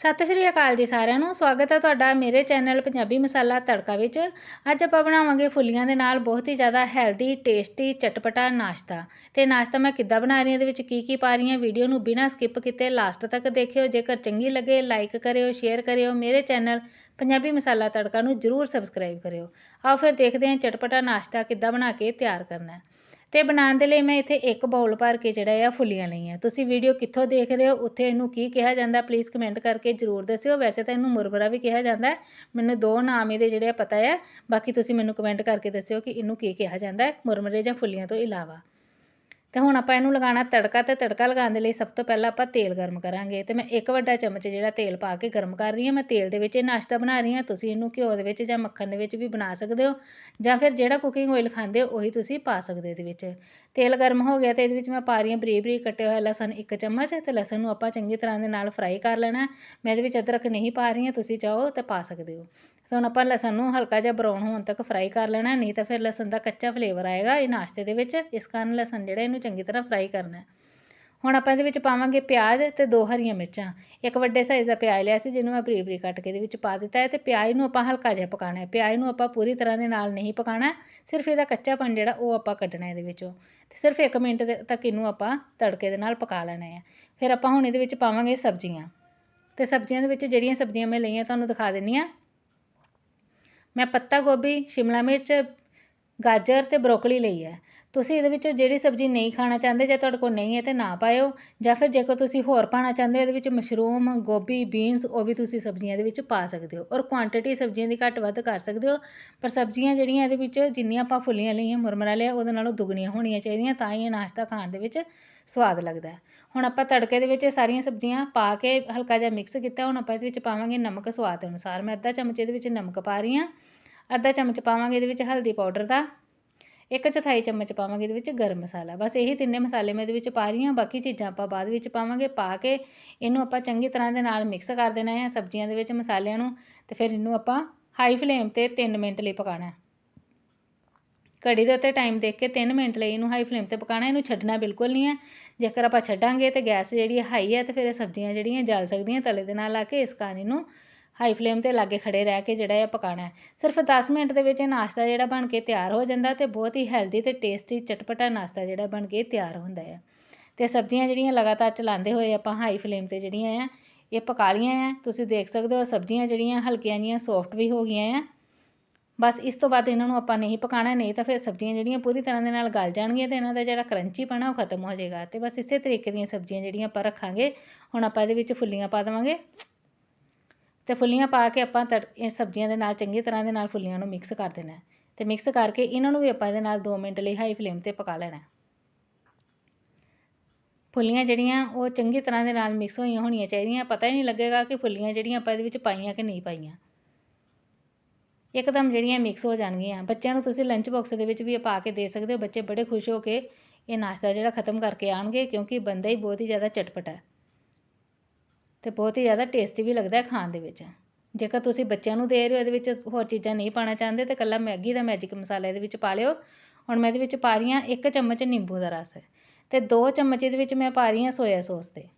ਸਤਿ ਸ਼੍ਰੀ ਅਕਾਲ ਜੀ ਸਾਰਿਆਂ ਨੂੰ। ਸਵਾਗਤ ਹੈ ਤੁਹਾਡਾ ਮੇਰੇ ਚੈਨਲ ਪੰਜਾਬੀ ਮਸਾਲਾ ਤੜਕਾ ਵਿੱਚ। ਅੱਜ ਆਪਾਂ ਬਣਾਵਾਂਗੇ ਫੁੱਲੀਆਂ ਦੇ ਨਾਲ ਬਹੁਤ ਹੀ ਜ਼ਿਆਦਾ ਹੈਲਦੀ ਟੇਸਟੀ ਚਟਪਟਾ ਨਾਸ਼ਤਾ। ਤੇ ਨਾਸ਼ਤਾ ਮੈਂ ਕਿੱਦਾਂ ਬਣਾ ਰਹੀ ਹਾਂ, ਇਹਦੇ ਵਿੱਚ ਕੀ ਕੀ ਪਾ ਰਹੀ ਹਾਂ, ਵੀਡੀਓ ਨੂੰ ਬਿਨਾਂ ਸਕਿਪ ਕੀਤੇ ਲਾਸਟ ਤੱਕ ਦੇਖਿਓ। ਜੇਕਰ ਚੰਗੀ ਲੱਗੇ ਲਾਈਕ ਕਰਿਓ ਸ਼ੇਅਰ ਕਰਿਓ। ਮੇਰੇ ਚੈਨਲ ਪੰਜਾਬੀ ਮਸਾਲਾ ਤੜਕਾ ਨੂੰ ਜਰੂਰ ਸਬਸਕ੍ਰਾਈਬ ਕਰਿਓ। ਆਓ ਫਿਰ ਦੇਖਦੇ ਹਾਂ ਚਟਪਟਾ ਨਾਸ਼ਤਾ ਕਿੱਦਾਂ ਬਣਾ ਕੇ ਤਿਆਰ ਕਰਨਾ ਹੈ। ਅਤੇ ਬਣਾਉਣ ਦੇ ਲਈ ਮੈਂ ਇੱਥੇ ਇੱਕ ਬਾਊਲ ਭਰ ਕੇ ਜਿਹੜਾ ਆ ਫੁੱਲੀਆਂ ਲਈਆਂ। ਤੁਸੀਂ ਵੀਡੀਓ ਕਿੱਥੋਂ ਦੇਖ ਰਹੇ ਹੋ, ਉੱਥੇ ਇਹਨੂੰ ਕੀ ਕਿਹਾ ਜਾਂਦਾ ਪਲੀਜ਼ ਕਮੈਂਟ ਕਰਕੇ ਜ਼ਰੂਰ ਦੱਸਿਓ। ਵੈਸੇ ਤਾਂ ਇਹਨੂੰ ਮੁਰਮਰਾ ਵੀ ਕਿਹਾ ਜਾਂਦਾ। ਮੈਨੂੰ ਦੋ ਨਾਮ ਇਹਦੇ ਜਿਹੜੇ ਪਤਾ ਆ। ਬਾਕੀ ਤੁਸੀਂ ਮੈਨੂੰ ਕਮੈਂਟ ਕਰਕੇ ਦੱਸਿਓ ਕਿ ਇਹਨੂੰ ਕੀ ਕਿਹਾ ਜਾਂਦਾ, ਮੁਰਮਰੇ ਜਾਂ ਫੁੱਲੀਆਂ ਤੋਂ ਇਲਾਵਾ। ਅਤੇ ਹੁਣ ਆਪਾਂ ਇਹਨੂੰ ਲਗਾਉਣਾ ਤੜਕਾ ਅਤੇ ਤੜਕਾ ਲਗਾਉਣ ਦੇ ਲਈ ਸਭ ਤੋਂ ਪਹਿਲਾਂ ਆਪਾਂ ਤੇਲ ਗਰਮ ਕਰਾਂਗੇ ਅਤੇ ਮੈਂ ਇੱਕ ਵੱਡਾ ਚਮਚ ਜਿਹੜਾ ਤੇਲ ਪਾ ਕੇ ਗਰਮ ਕਰ ਰਹੀ ਹਾਂ, ਮੈਂ ਤੇਲ ਦੇ ਵਿੱਚ ਇਹ ਨਾਸ਼ਤਾ ਬਣਾ ਰਹੀ ਹਾਂ, ਤੁਸੀਂ ਇਹਨੂੰ ਘਿਓ ਦੇ ਵਿੱਚ ਜਾਂ ਮੱਖਣ ਦੇ ਵਿੱਚ ਵੀ ਬਣਾ ਸਕਦੇ ਹੋ ਜਾਂ ਫਿਰ ਜਿਹੜਾ ਕੁਕਿੰਗ ਆਇਲ ਖਾਂਦੇ ਹੋ, ਉਹੀ ਤੁਸੀਂ ਪਾ ਸਕਦੇ ਹੋ ਇਹਦੇ ਵਿੱਚ। ਤੇਲ ਗਰਮ ਹੋ ਗਿਆ ਤੇ ਇਹਦੇ ਵਿੱਚ ਮੈਂ ਪਾ ਰਹੀ ਹਾਂ ਬਰੀਕ ਬਰੀਕ ਕੱਟਿਆ ਹੋਇਆ ਲਸਣ ਇੱਕ ਚਮਚ ਅਤੇ ਲਸਣ ਨੂੰ ਆਪਾਂ ਚੰਗੀ ਤਰ੍ਹਾਂ ਦੇ ਨਾਲ ਫਰਾਈ ਕਰ ਲੈਣਾ। ਮੈਂ ਇਹਦੇ ਵਿੱਚ ਅਦਰਕ ਨਹੀਂ ਪਾ ਰਹੀ ਹਾਂ, ਤੁਸੀਂ ਚਾਹੋ ਤੇ ਪਾ ਸਕਦੇ ਹੋ। ਹੁਣ ਆਪਾਂ ਲਸਣ ਨੂੰ ਹਲਕਾ ਜਿਹਾ ਬਰਾਊਨ ਹੋਣ ਤੱਕ ਫਰਾਈ ਕਰ ਲੈਣਾ, ਨਹੀਂ ਤਾਂ ਫਿਰ ਲਸਣ ਦਾ ਕੱਚਾ ਫਲੇਵਰ ਆਏਗਾ ਇਹ ਨਾਸ਼ਤੇ ਦੇ ਵਿੱਚ, ਇਸ ਕਾਰਨ ਲਸਣ ਜਿਹੜਾ ਇਹਨੂੰ ਚੰਗੀ ਤਰ੍ਹਾਂ ਫਰਾਈ ਕਰਨਾ ਹੁਣ ਆਪਾਂ ਇਹਦੇ ਵਿੱਚ ਪਾਵਾਂਗੇ ਪਿਆਜ਼ ਤੇ ਦੋ ਹਰੀਆਂ ਮਿਰਚਾਂ। ਇੱਕ ਵੱਡੇ ਸਾਈਜ਼ ਦਾ ਪਿਆਜ਼ ਲਿਆ ਸੀ, ਜਿਹਨੂੰ ਮੈਂ ਬਰੀਕ ਬਰੀਕ ਕੱਟ ਕੇ ਇਹਦੇ ਵਿੱਚ ਪਾ ਦਿੱਤਾ ਹੈ ਤੇ ਪਿਆਜ਼ ਨੂੰ ਆਪਾਂ ਹਲਕਾ ਜਿਹਾ ਪਕਾਣਾ ਹੈ। ਪਿਆਜ਼ ਨੂੰ ਆਪਾਂ ਪੂਰੀ ਤਰ੍ਹਾਂ ਦੇ ਨਾਲ ਨਹੀਂ ਪਕਾਣਾ ਸਿਰਫ ਇਹਦਾ ਕੱਚਾਪਣ ਜਿਹੜਾ ਉਹ ਆਪਾਂ ਕੱਢਣਾ ਇਹਦੇ ਵਿੱਚੋਂ। ਤੇ ਸਿਰਫ 1 ਮਿੰਟ ਤੱਕ ਇਹਨੂੰ ਆਪਾਂ ਤੜਕੇ ਦੇ ਨਾਲ ਪਕਾ ਲੈਣਾ ਹੈ। ਫਿਰ ਆਪਾਂ ਹੁਣ ਇਹਦੇ ਵਿੱਚ ਪਾਵਾਂਗੇ ਸਬਜ਼ੀਆਂ। ਤੇ ਸਬਜ਼ੀਆਂ ਦੇ ਵਿੱਚ ਜਿਹੜੀਆਂ ਸਬਜ਼ੀਆਂ ਮੈਂ ਲਈਆਂ, ਤੁਹਾਨੂੰ ਦਿਖਾ ਦਿੰਨੀ ਆ ਮੈਂ ਪੱਤਾ ਗੋਭੀ ਸ਼ਿਮਲਾ ਮਿਰਚ ਗਾਜਰ ਅਤੇ ਬਰੋਕਲੀ ਲਈ ਹੈ। ਤੁਸੀਂ ਇਹਦੇ ਵਿੱਚ ਜਿਹੜੀ ਸਬਜ਼ੀ ਨਹੀਂ ਖਾਣਾ ਚਾਹੁੰਦੇ, ਜੇ ਤੁਹਾਡੇ ਕੋਲ ਨਹੀਂ ਹੈ ਤਾਂ ਨਾ ਪਾਇਓ, ਜਾਂ ਫਿਰ ਜੇਕਰ ਤੁਸੀਂ ਹੋਰ ਪਾਉਣਾ ਚਾਹੁੰਦੇ ਹੋ, ਇਹਦੇ ਵਿੱਚ ਮਸ਼ਰੂਮ, ਗੋਭੀ, ਬੀਨਸ, ਉਹ ਵੀ ਤੁਸੀਂ ਸਬਜ਼ੀਆਂ ਦੇ ਵਿੱਚ ਪਾ ਸਕਦੇ ਹੋ ਔਰ ਕੁਆਂਟਿਟੀ ਸਬਜ਼ੀਆਂ ਦੀ ਘੱਟ ਵੱਧ ਕਰ ਸਕਦੇ ਹੋ, ਪਰ ਸਬਜ਼ੀਆਂ ਜਿਹੜੀਆਂ ਇਹਦੇ ਵਿੱਚ ਜਿੰਨੀਆਂ ਆਪਾਂ ਫੁੱਲੀਆਂ ਲਈਆਂ, ਮੁਰਮਰਾ ਲਿਆ, ਉਹਦੇ ਨਾਲੋਂ ਦੁੱਗਣੀਆਂ ਹੋਣੀਆਂ ਚਾਹੀਦੀਆਂ ਤਾਂ ਹੀ ਇਹ ਨਾਸ਼ਤਾ ਖਾਣ ਦੇ ਵਿੱਚ ਸਵਾਦ ਲੱਗਦਾ ਹੁਣ ਆਪਾਂ ਤੜਕੇ ਦੇ ਵਿੱਚ ਸਾਰੀਆਂ ਸਬਜ਼ੀਆਂ ਪਾ ਕੇ ਹਲਕਾ ਜਿਹਾ ਮਿਕਸ ਕੀਤਾ, ਹੁਣ ਆਪਾਂ ਇਹਦੇ ਵਿੱਚ ਪਾਵਾਂਗੇ ਨਮਕ ਸਵਾਦ ਅਨੁਸਾਰ। ਮੈਂ ਅੱਧਾ ਚਮਚ ਇਹਦੇ ਵਿੱਚ ਨਮਕ ਪਾ ਰਹੀ ਹਾਂ। ਅੱਧਾ ਚਮਚ ਪਾਵਾਂਗੇ ਇਹਦੇ ਵਿੱਚ ਹਲਦੀ ਪਾਊਡਰ ਦਾ, ਇੱਕ ਚੌਥਾਈ ਚਮਚ ਪਾਵਾਂਗੇ ਇਹਦੇ ਵਿੱਚ ਗਰਮ ਮਸਾਲਾ। ਬਸ ਇਹੀ ਤਿੰਨੇ ਮਸਾਲੇ ਮੈਂ ਇਹਦੇ ਵਿੱਚ ਪਾ ਰਹੀ ਹਾਂ, ਬਾਕੀ ਚੀਜ਼ਾਂ ਆਪਾਂ ਬਾਅਦ ਵਿੱਚ ਪਾਵਾਂਗੇ, ਪਾ ਕੇ ਇਹਨੂੰ ਆਪਾਂ ਚੰਗੀ ਤਰ੍ਹਾਂ ਦੇ ਨਾਲ ਮਿਕਸ ਕਰ ਦੇਣਾ ਹੈ ਸਬਜ਼ੀਆਂ ਦੇ ਵਿੱਚ ਮਸਾਲਿਆਂ ਨੂੰ ਤੇ ਫਿਰ ਇਹਨੂੰ ਆਪਾਂ ਹਾਈ ਫਲੇਮ ਤੇ 3 ਮਿੰਟ ਲਈ ਪਕਾਉਣਾ ਘੜੀ ਦੇ ਉੱਤੇ ਟਾਈਮ ਦੇਖ ਕੇ 3 ਮਿੰਟ ਲਈ ਇਹਨੂੰ ਹਾਈ ਫਲੇਮ ਤੇ ਪਕਾਉਣਾ ਇਹਨੂੰ ਛੱਡਣਾ ਬਿਲਕੁਲ ਨਹੀਂ ਹੈ। ਜੇਕਰ ਆਪਾਂ ਛੱਡਾਂਗੇ ਤੇ ਗੈਸ ਜਿਹੜੀ ਹਾਈ ਹੈ ਤੇ ਫਿਰ ਇਹ ਸਬਜ਼ੀਆਂ ਜਿਹੜੀਆਂ ਜਲ ਸਕਦੀਆਂ ਤਲੇ ਦੇ ਨਾਲ ਆ ਕੇ, ਇਸ ਕਾਰਨ ਇਹਨੂੰ ਹਾਈ ਫਲੇਮ ਤੇ ਲਾਗੇ ਖੜੇ ਰਹਿ ਕੇ ਜਿਹੜਾ ਇਹ ਪਕਾਣਾ ਸਿਰਫ 10 ਮਿੰਟ ਦੇ ਵਿੱਚ ਇਹ ਨਾਸ਼ਤਾ ਜਿਹੜਾ ਬਣ ਕੇ ਤਿਆਰ ਹੋ ਜਾਂਦਾ ਤੇ ਬਹੁਤ ਹੀ ਹੈਲਦੀ ਤੇ ਟੇਸਟੀ ਚਟਪਟਾ ਨਾਸ਼ਤਾ ਜਿਹੜਾ ਬਣ ਕੇ ਤਿਆਰ ਹੁੰਦਾ ਹੈ। ਤੇ ਸਬਜ਼ੀਆਂ ਜਿਹੜੀਆਂ ਲਗਾਤਾਰ ਚਲਾਉਂਦੇ ਹੋਏ ਆਪਾਂ ਹਾਈ ਫਲੇਮ ਤੇ ਜਿਹੜੀਆਂ ਆ, ਇਹ ਪਕਾ ਲੀਆਂ ਆ। ਤੁਸੀਂ ਦੇਖ ਸਕਦੇ ਹੋ ਸਬਜ਼ੀਆਂ ਜਿਹੜੀਆਂ ਹਲਕੀਆਂ ਜੀਆਂ ਸੌਫਟ ਵੀ ਹੋ ਗਈਆਂ ਆ। ਬਸ ਇਸ ਤੋਂ ਬਾਅਦ ਇਹਨਾਂ ਨੂੰ ਆਪਾਂ ਨਹੀਂ ਪਕਾਣਾ, ਨਹੀਂ ਤਾਂ ਫਿਰ ਸਬਜ਼ੀਆਂ ਜਿਹੜੀਆਂ ਪੂਰੀ ਤਰ੍ਹਾਂ ਦੇ ਨਾਲ ਗਲ ਜਾਣਗੀਆਂ ਤੇ ਇਹਨਾਂ ਦਾ ਜਿਹੜਾ ਕਰੰਚੀ ਪਣਾ ਉਹ ਖਤਮ ਹੋ ਜਾਏਗਾ। ਤੇ ਬਸ ਇਸੇ ਤਰੀਕੇ ਦੀਆਂ ਸਬਜ਼ੀਆਂ ਜਿਹੜੀਆਂ ਆਪਾਂ ਰੱਖਾਂਗੇ, ਹੁਣ ਆਪਾਂ ਇਹਦੇ ਵਿੱਚ ਫੁੱਲੀਆਂ ਪਾ ਦੇਵਾਂਗੇ। ਅਤੇ ਫੁੱਲੀਆਂ ਪਾ ਕੇ ਆਪਾਂ ਤੜ, ਇਹ ਸਬਜ਼ੀਆਂ ਦੇ ਨਾਲ, ਚੰਗੀ ਤਰ੍ਹਾਂ ਦੇ ਨਾਲ ਫੁੱਲੀਆਂ ਨੂੰ ਮਿਕਸ ਕਰ ਦੇਣਾ ਅਤੇ ਮਿਕਸ ਕਰਕੇ ਇਹਨਾਂ ਨੂੰ ਵੀ ਆਪਾਂ ਇਹਦੇ ਨਾਲ ਦੋ ਮਿੰਟ ਲਈ ਹਾਈ ਫਲੇਮ ਤੇ ਪਕਾ ਲੈਣਾ ਫੁੱਲੀਆਂ ਜਿਹੜੀਆਂ, ਉਹ ਚੰਗੀ ਤਰ੍ਹਾਂ ਦੇ ਨਾਲ ਮਿਕਸ ਹੋਈਆਂ ਹੋਣੀਆਂ ਚਾਹੀਦੀਆਂ। ਪਤਾ ਹੀ ਨਹੀਂ ਲੱਗੇਗਾ ਕਿ ਫੁੱਲੀਆਂ ਜਿਹੜੀਆਂ ਆਪਾਂ ਇਹਦੇ ਵਿੱਚ ਪਾਈਆਂ ਕਿ ਨਹੀਂ ਪਾਈਆਂ। ਇੱਕਦਮ ਜਿਹੜੀਆਂ ਮਿਕਸ ਹੋ ਜਾਣਗੀਆਂ। ਬੱਚਿਆਂ ਨੂੰ ਤੁਸੀਂ ਲੰਚ ਬਾਕਸ ਦੇ ਵਿੱਚ ਵੀ ਪਾ ਕੇ ਦੇ ਸਕਦੇ ਹੋ। ਬੱਚੇ ਬੜੇ ਖੁਸ਼ ਹੋ ਕੇ ਇਹ ਨਾਸ਼ਤਾ ਜਿਹੜਾ ਖਤਮ ਕਰਕੇ ਆਣਗੇ ਕਿਉਂਕਿ ਬੰਦਾ ਹੀ ਬਹੁਤ ਹੀ ਜ਼ਿਆਦਾ ਚਟਪਟਾ ਹੈ। ਅਤੇ ਬਹੁਤ ਹੀ ਜ਼ਿਆਦਾ ਟੇਸਟੀ ਵੀ ਲੱਗਦਾ ਖਾਣ ਦੇ ਵਿੱਚ। ਜੇਕਰ ਤੁਸੀਂ ਬੱਚਿਆਂ ਨੂੰ ਦੇ ਰਹੇ ਹੋ ਇਹਦੇ ਵਿੱਚ ਹੋਰ ਚੀਜ਼ਾਂ ਨਹੀਂ ਪਾਉਣਾ ਚਾਹੁੰਦੇ, ਤਾਂ ਇਕੱਲਾ ਮੈਗੀ ਦਾ ਮੈਜਿਕ ਮਸਾਲਾ ਇਹਦੇ ਵਿੱਚ ਪਾ ਲਿਓ। ਹੁਣ ਮੈਂ ਇਹਦੇ ਵਿੱਚ ਪਾ ਰਹੀ ਹਾਂ ਇੱਕ ਚਮਚ ਨਿੰਬੂ ਦਾ ਰਸ। ਅਤੇ ਦੋ ਚਮਚ ਇਹਦੇ ਵਿੱਚ ਮੈਂ ਪਾ ਰਹੀ ਹਾਂ ਸੋਇਆ ਸੋਸ ਤੇ।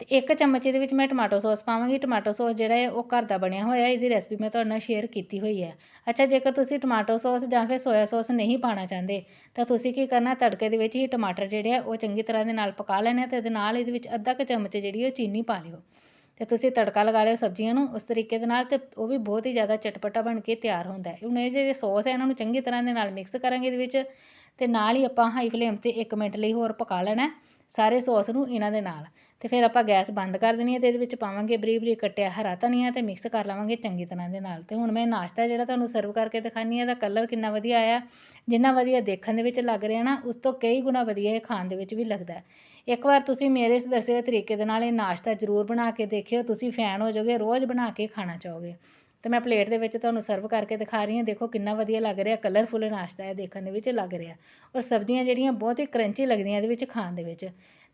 ਅਤੇ ਇੱਕ ਚਮਚ ਇਹਦੇ ਵਿੱਚ ਮੈਂ ਟਮਾਟੋ ਸੌਸ ਪਾਵਾਂਗੀ। ਟਮਾਟੋ ਸੌਸ ਜਿਹੜਾ ਹੈ, ਉਹ ਘਰ ਦਾ ਬਣਿਆ ਹੋਇਆ ਇਹਦੀ ਰੈਸਪੀ ਮੈਂ ਤੁਹਾਡੇ ਨਾਲ ਸ਼ੇਅਰ ਕੀਤੀ ਹੋਈ ਹੈ। ਅੱਛਾ, ਜੇਕਰ ਤੁਸੀਂ ਟਮਾਟੋ ਸੌਸ ਜਾਂ ਫਿਰ ਸੋਇਆ ਸੌਸ ਨਹੀਂ ਪਾਉਣਾ ਚਾਹੁੰਦੇ, ਤਾਂ ਤੁਸੀਂ ਕੀ ਕਰਨਾ? ਤੜਕੇ ਦੇ ਵਿੱਚ ਹੀ ਟਮਾਟਰ ਜਿਹੜੇ ਆ, ਉਹ ਚੰਗੀ ਤਰ੍ਹਾਂ ਦੇ ਨਾਲ ਪਕਾ ਲੈਣੇ ਤੇ ਇਹਦੇ ਨਾਲ ਇਹਦੇ ਵਿੱਚ ਅੱਧਾ ਕੁ ਚਮਚ ਜਿਹੜੀ ਉਹ ਚੀਨੀ ਪਾ ਲਿਓ। ਅਤੇ ਤੁਸੀਂ ਤੜਕਾ ਲਗਾ ਲਿਓ ਸਬਜ਼ੀਆਂ ਨੂੰ ਉਸ ਤਰੀਕੇ ਦੇ ਨਾਲ ਅਤੇ ਉਹ ਵੀ ਬਹੁਤ ਹੀ ਜ਼ਿਆਦਾ ਚਟਪਟਾ ਬਣ ਕੇ ਤਿਆਰ ਹੁੰਦਾ ਹੈ। ਹੁਣ ਇਹ ਜਿਹੜੇ ਸੌਸ ਹੈ, ਇਹਨਾਂ ਨੂੰ ਚੰਗੀ ਤਰ੍ਹਾਂ ਦੇ ਨਾਲ ਮਿਕਸ ਕਰਾਂਗੇ ਇਹਦੇ ਵਿੱਚ ਅਤੇ ਨਾਲ ਹੀ ਆਪਾਂ ਹਾਈ ਫਲੇਮ ਤੇ 1 ਮਿੰਟ ਲਈ ਹੋਰ ਪਕਾ ਲੈਣਾ ਸਾਰੇ ਸੌਸ ਨੂੰ ਇਹਨਾਂ ਦੇ ਨਾਲ। ਅਤੇ ਫਿਰ ਆਪਾਂ ਗੈਸ ਬੰਦ ਕਰ ਦੇਣੀ ਹੈ ਅਤੇ ਇਹਦੇ ਵਿੱਚ ਪਾਵਾਂਗੇ ਬਰੀਕ ਬਰੀਕ ਕੱਟਿਆ ਹਰਾ ਧਨੀਆ ਅਤੇ ਮਿਕਸ ਕਰ ਲਵਾਂਗੇ ਚੰਗੀ ਤਰ੍ਹਾਂ ਦੇ ਨਾਲ। ਅਤੇ ਹੁਣ ਮੈਂ ਨਾਸ਼ਤਾ ਜਿਹੜਾ ਤੁਹਾਨੂੰ ਸਰਵ ਕਰਕੇ ਦਿਖਾਉਂਦੀ ਹਾਂ, ਇਹਦਾ ਕਲਰ ਕਿੰਨਾ ਵਧੀਆ ਆਇਆ। ਜਿੰਨਾ ਵਧੀਆ ਦੇਖਣ ਦੇ ਵਿੱਚ ਲੱਗ ਰਿਹਾ ਨਾ, ਉਸ ਤੋਂ ਕਈ ਗੁਣਾ ਵਧੀਆ ਇਹ ਖਾਣ ਦੇ ਵਿੱਚ ਵੀ ਲੱਗਦਾ ਇੱਕ ਵਾਰ ਤੁਸੀਂ ਮੇਰੇ ਇਸ ਦੱਸੇ ਤਰੀਕੇ ਦੇ ਨਾਲ ਇਹ ਨਾਸ਼ਤਾ ਜ਼ਰੂਰ ਬਣਾ ਕੇ ਦੇਖਿਓ, ਤੁਸੀਂ ਫੈਨ ਹੋ ਜਾਓਗੇ, ਰੋਜ਼ ਬਣਾ ਕੇ ਖਾਣਾ ਚਾਹੋਗੇ। ਤੇ ਮੈਂ ਪਲੇਟ ਦੇ ਵਿੱਚ ਤੁਹਾਨੂੰ ਸਰਵ ਕਰਕੇ ਦਿਖਾ ਰਹੀ ਹਾਂ, ਦੇਖੋ ਕਿੰਨਾ ਵਧੀਆ ਲੱਗ ਰਿਹਾ ਕਲਰਫੁੱਲ ਨਾਸ਼ਤਾ ਹੈ ਦੇਖਣ ਦੇ ਵਿੱਚ ਲੱਗ ਰਿਹਾ। ਔਰ ਸਬਜ਼ੀਆਂ ਜਿਹੜੀਆਂ ਬਹੁਤ ਹੀ ਕਰੰਚੀ ਲੱਗਦੀਆਂ ਇਹਦੇ ਵਿੱਚ ਖਾਣ ਦੇ ਵਿੱਚ।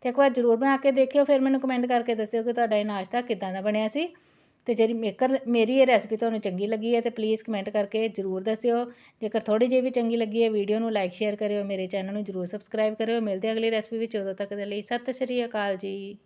ਅਤੇ ਇੱਕ ਵਾਰ ਜ਼ਰੂਰ ਬਣਾ ਕੇ ਦੇਖਿਓ, ਫਿਰ ਮੈਨੂੰ ਕਮੈਂਟ ਕਰਕੇ ਦੱਸਿਓ ਕਿ ਤੁਹਾਡਾ ਇਹ ਨਾਸ਼ਤਾ ਕਿੱਦਾਂ ਦਾ ਬਣਿਆ ਸੀ। ਅਤੇ ਜਿਹੜੀ ਮੇਕਰ, ਮੇਰੀ ਇਹ ਰੈਸਪੀ ਤੁਹਾਨੂੰ ਚੰਗੀ ਲੱਗੀ ਹੈ ਤਾਂ ਪਲੀਜ਼ ਕਮੈਂਟ ਕਰਕੇ ਜ਼ਰੂਰ ਦੱਸਿਓ। ਜੇਕਰ ਥੋੜ੍ਹੀ ਜਿਹੀ ਵੀ ਚੰਗੀ ਲੱਗੀ ਹੈ ਵੀਡੀਓ ਨੂੰ ਲਾਈਕ ਸ਼ੇਅਰ ਕਰਿਓ, ਮੇਰੇ ਚੈਨਲ ਨੂੰ ਜ਼ਰੂਰ ਸਬਸਕ੍ਰਾਈਬ ਕਰਿਓ। ਮਿਲਦੇ ਅਗਲੀ ਰੈਸਪੀ ਵਿੱਚ, ਉਦੋਂ ਤੱਕ ਦੇ ਲਈ ਸਤਿ ਸ਼੍ਰੀ ਅਕਾਲ ਜੀ।